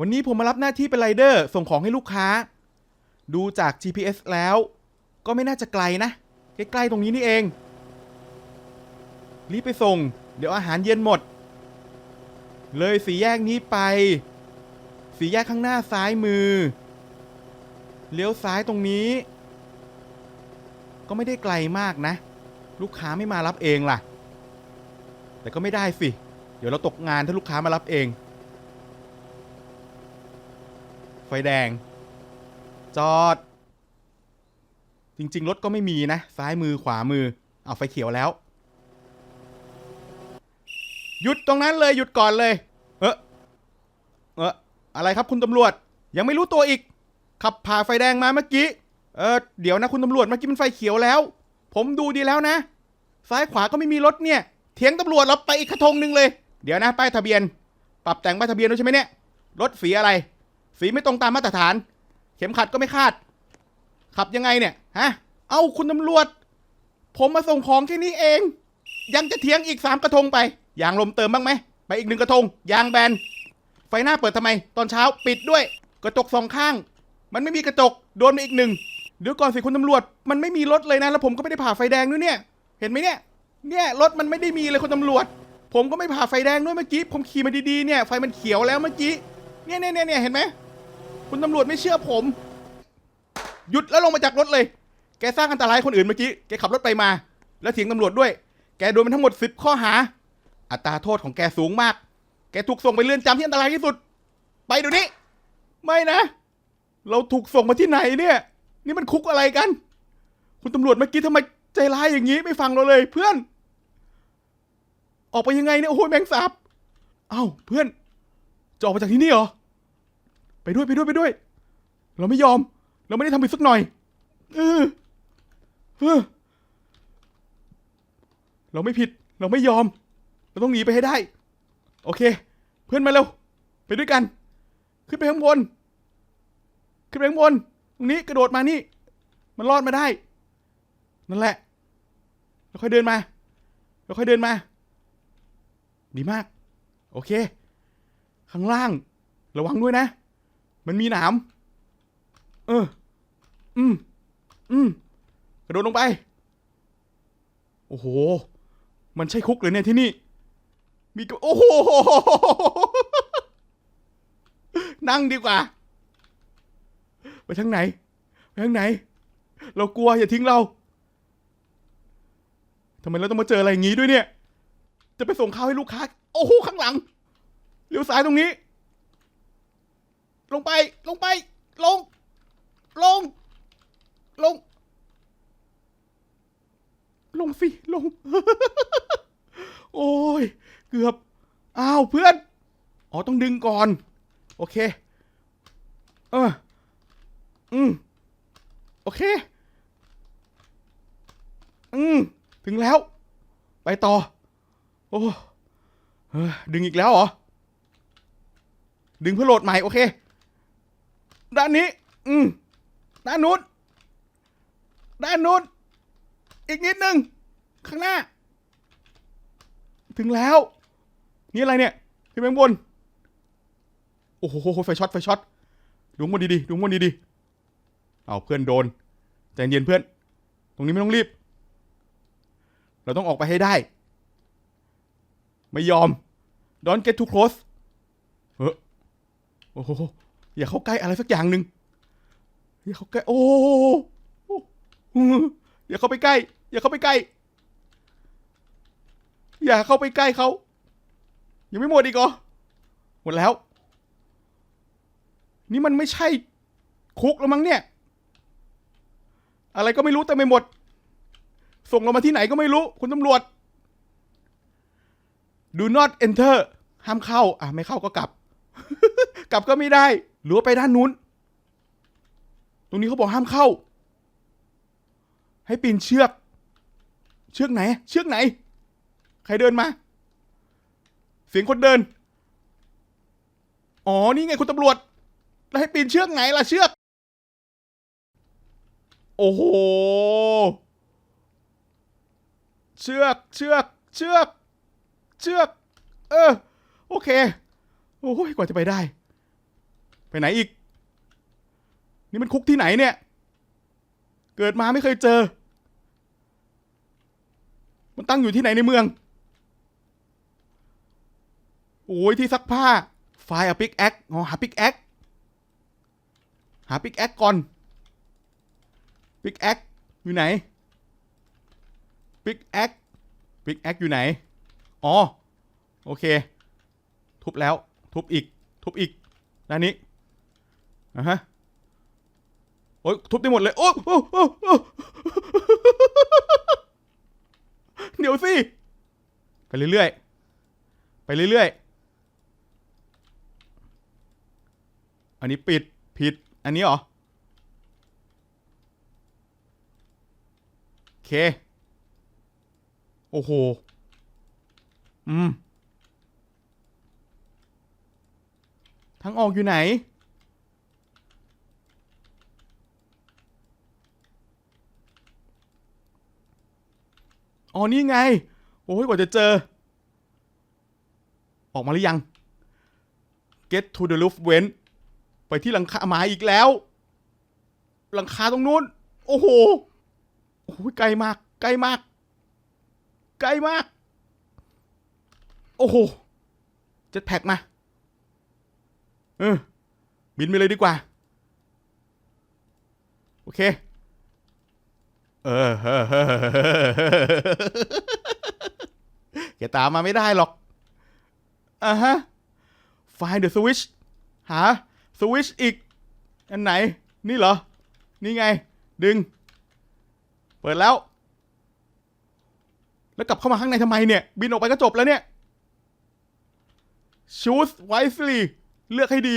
วันนี้ผมมารับหน้าที่เป็นไรเดอร์ส่งของให้ลูกค้า ดูจาก GPS แล้ว ก็ไม่น่าจะไกลนะ ใกล้ๆตรงนี้นี่เอง รีบไปส่ง เดี๋ยวอาหารเย็นหมด เลยสีแยกนี้ไป สีแยกข้างหน้าซ้ายมือ เลี้ยวซ้ายตรงนี้ ก็ไม่ได้ไกลมากนะ ลูกค้าไม่มารับเองล่ะ แต่ก็ไม่ได้สิ เดี๋ยวเราตกงานถ้าลูกค้ามารับเอง ไฟแดง จอด จริง ๆ รถก็ไม่มีนะ ซ้ายมือขวามือ เอาไฟเขียวแล้ว หยุดตรงนั้นเลยหยุดก่อนเลย เออเอออะไรครับคุณตำรวจ ยังไม่รู้ตัวอีก ขับผ่าไฟแดงมาเมื่อกี้ เออเดี๋ยวนะคุณตำรวจเมื่อกี้มันไฟเขียวแล้ว ผมดูดีแล้วนะ ซ้ายขวาก็ไม่มีรถเนี่ย เถียงตำรวจเราไปอีกกระทงหนึ่งเลย เดี๋ยวนะป้ายทะเบียน ปรับแต่งป้ายทะเบียนด้วยใช่ไหมเนี่ย รถสีอะไร สีไม่ตรงตามมาตรฐาน เข็มขัดก็ไม่คาด ขับยังไงเนี่ย ฮะ เอ้าคุณตำรวจ ผมมาส่งของแค่นี้เอง ยังจะเถียงอีกสามกระทงไป ยางลมเติมบ้างไหม ไปอีกหนึ่งกระทง ยางแบน ไฟหน้าเปิดทำไม ตอนเช้าปิดด้วย กระจกสองข้าง มันไม่มีกระจก โดนไปอีกหนึ่ง เดี๋ยวก่อนสิคุณตำรวจ มันไม่มีรถเลยนะ แล้วผมก็ไม่ได้ผ่าไฟแดงด้วยเนี่ย เห็นไหมเนี่ย เนี่ยรถมันไม่ได้มีเลยคุณตำรวจ ผมก็ไม่ผ่าไฟแดงด้วยเมื่อกี้ ผมขี่มาดีๆ เนี่ย ไฟมันเขียวแล้วเมื่อกี้ เนี่ยเนี่ยเนี่ยเห็นไหม คุณตำรวจไม่เชื่อผม หยุดแล้วลงมาจากรถเลย แกสร้างอันตรายคนอื่นเมื่อกี้ แกขับรถไปมา แล้วเถียงตำรวจด้วย แกโดนมันทั้งหมดสิบข้อหา อัตราโทษของแกสูงมาก แกถูกส่งไปเรือนจำที่อันตรายที่สุด ไปเดี๋ยวนี้ ไม่นะ เราถูกส่งมาที่ไหนเนี่ย นี่มันคุกอะไรกัน คุณตำรวจเมื่อกี้ทำไมใจร้ายอย่างนี้ไม่ฟังเราเลย เพื่อน ออกไปยังไงเนี่ยโอ้โหแมงสาบ เอ้าเพื่อนจะออกมาจากที่นี่เหรอ ไปด้วยไปด้วยไปด้วย เราไม่ยอม เราไม่ได้ทำผิดสักหน่อย เออเออเราไม่ผิด เราไม่ยอม เราต้องหนีไปให้ได้ โอเค เพื่อนมาเร็ว ไปด้วยกัน ขึ้นไปข้างบน ขึ้นไปข้างบน ตรงนี้กระโดดมานี่ มันรอดมาได้ นั่นแหละแล้วค่อยเดินมาแล้วค่อยเดินมา ดีมาก โอเค ข้างล่าง ระวังด้วยนะ มันมีหนาม เออ อืม อืม กระโดดลงไป โอ้โห มันใช่คุกเลยเนี่ยที่นี่ มีกโอ้โห นั่งดีกว่า ไปทางไหน ไปทางไหน เรากลัวอย่าทิ้งเรา ทำไมเราต้องมาเจออะไรอย่างงี้ด้วยเนี่ย จะไปส่งข้าวให้ลูกค้า โอ้โห ข้างหลัง เลี้ยวซ้ายตรงนี้ ลงไป ลงไป ลง ลง ลง ลงสิลง โอ้ย เกือบ อ้าวเพื่อน อ๋อต้องดึงก่อน โอเค เออ อืม โอเค อืม ถึงแล้ว ไปต่อ โอ้ดึงอีกแล้วเหรอ ดึงเพื่อโหลดใหม่ โอเค ด้านนี้ อืมด้านนู้นด้านนู้นอีกนิดนึง ข้างหน้า ถึงแล้ว นี่อะไรเนี่ยขึ้นไปข้างบน โอ้โหไฟช็อตไฟช็อตดูข้างบนดีๆดูข้างบนดีๆเอาเพื่อนโดนใจเย็นเพื่อน ตรงนี้ไม่ต้องรีบ เราต้องออกไปให้ได้ ไม่ยอม don't get too close เออโอ้โห อย่าเข้าใกล้อะไรสักอย่างหนึ่งอย่าเข้าใกล้ โอ้อย่าเข้าไปใกล้ อย่าเข้าไปใกล้ อย่าเข้าไปใกล้เขายังไม่หมดอีกเหรอหมดแล้ว นี่มันไม่ใช่คุกแล้วมั้งเนี่ย อะไรก็ไม่รู้แต่ไม่หมด ส่งเรามาที่ไหนก็ไม่รู้ คุณตำรวจ do not enter ห้ามเข้า อะ ไม่เข้าก็กลับ กลับก็ไม่ได้ หรือไปด้านนู้น ตรงนี้เขาบอกห้ามเข้า ให้ปีนเชือก เชือกไหน เชือกไหน ใครเดินมา เสียงคนเดิน อ๋อ นี่ไงคุณตำรวจ แล้วให้ปีนเชือกไหนล่ะเชือก โอ้โห เชือก เชือก เชือก เชือก เออ โอเค โอ้ยกว่าจะไปได้ ไหนอีก นี่มันคุกที่ไหนเนี่ย เกิดมาไม่เคยเจอ มันตั้งอยู่ที่ไหนในเมือง โอ้ยที่ซักผ้า ไฟล์อะปิกแอคอ๋อหาปิกแอคหาปิกแอคก่อนปิกแอคอยู่ไหนปิกแอคปิกแอคอยู่ไหน อ๋อ โอเค ทุบแล้ว ทุบอีก ทุบอีกด้านนี้ อะฮะโอ้ยทุบได้หมดเลย โอ้โอ้โอ้เดี๋ยวสิ ไปเรื่อยๆ ไปเรื่อยๆ อันนี้ปิดผิด อันนี้เหรอ โอเค โอ้โห อืมทางออกอยู่ไหน อ๋อนี่ไง โอ้ยกว่าจะเจอ ออกมาหรือยัง get to the roof vent ไปที่หลังคาหมาอีกแล้ว หลังคาตรงนู้น โอ้โหโอ้โหไกลมาก ไกลมาก ไกลมาก โอ้โหเจ็ตแพ็กมา เออบินไปเลยดีกว่า โอเค เออแกตามมาไม่ได้หรอกอะฮะ find the switch หาสวิชอีก อันไหน นี่เหรอ นี่ไง ดึง เปิดแล้ว แล้วกลับเข้ามาข้างในทำไมเนี่ย บินออกไปก็จบแล้วเนี่ย choose wisely เลือกให้ดี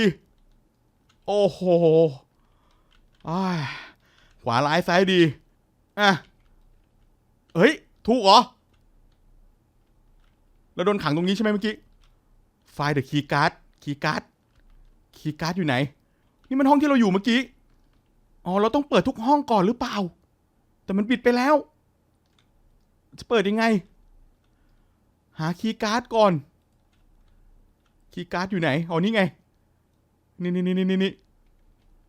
โอ้โหอ้ขวาร้ายซ้ายดี อะเฮ้ย ถูกเหรอ เราโดนขังตรงนี้ใช่ไหมเมื่อกี้ find the key card key card คีย์การ์ดอยู่ไหน นี่มันห้องที่เราอยู่เมื่อกี้ อ๋อ เราต้องเปิดทุกห้องก่อนหรือเปล่า แต่มันปิดไปแล้ว จะเปิดยังไง หาคีย์การ์ดก่อน คีย์การ์ดอยู่ไหน อ๋อ นี่ไง นี่นี่นี่นี่นี่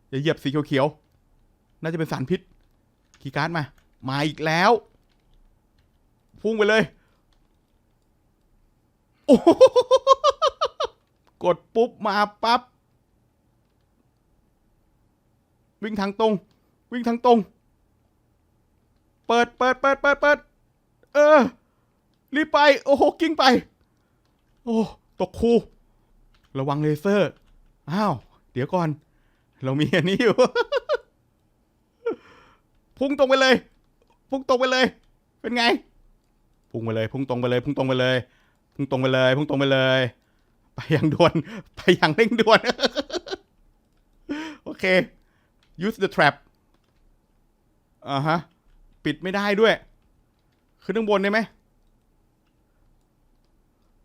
อย่าเหยียบสีเขียวๆ น่าจะเป็นสารพิษ คีย์การ์ดมา มาอีกแล้ว พุ่งไปเลย โอ้โหกดปุ๊บมาปั๊บ วิ่งทางตรง วิ่งทางตรง เปิดเปิดเปิดเปิดเปิดเออ รีบไป โอ้โห กิ้งไป โอ้ ตกคูระวังเลเซอร์ อ้าว เดี๋ยวก่อน เรามีอันนี้อยู่ พุ่งตรงไปเลย พุ่งตรงไปเลย เป็นไง พุ่งไปเลย พุ่งตรงไปเลย พุ่งตรงไปเลย พุ่งตรงไปเลย พุ่งตรงไปเลย ไปอย่างด่วน ไปอย่างเร่งด่วน โอเค use the trap อ่าฮะ ปิดไม่ได้ด้วย ขึ้นข้างบนได้ไหม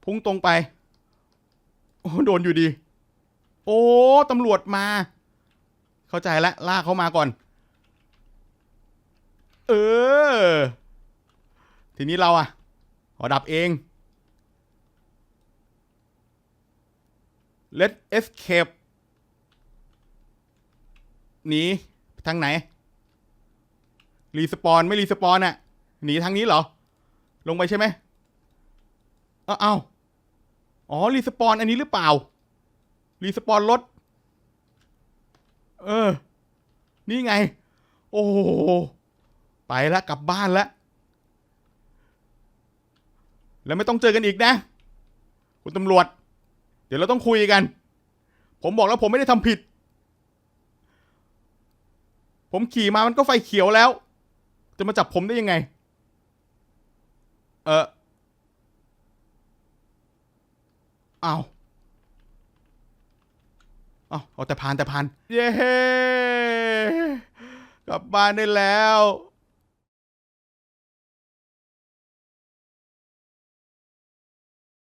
พุ่งตรงไป โอ้โดนอยู่ดี โอ้ ตำรวจมา เข้าใจแล้วลากเขามาก่อน เออ ทีนี้เราอะขอดับเอง let escape หนีทางไหน รีสปอนไม่รีสปอนอะหนีทางนี้เหรอ ลงไปใช่ไหมเอ้าเอาอ๋อ รีสปอนอันนี้หรือเปล่า รีสปอนรถ เออ นี่ไง โอ้ ไปแล้วกลับบ้านแล้ว แล้วไม่ต้องเจอกันอีกนะ คุณตำรวจ เดี๋ยวเราต้องคุยกัน ผมบอกแล้วผมไม่ได้ทำผิด ผมขี่มามันก็ไฟเขียวแล้ว จะมาจับผมได้ยังไง เออเอาเอาเอาแต่ผ่านแต่ผ่าน เย้กลับบ้านได้แล้ว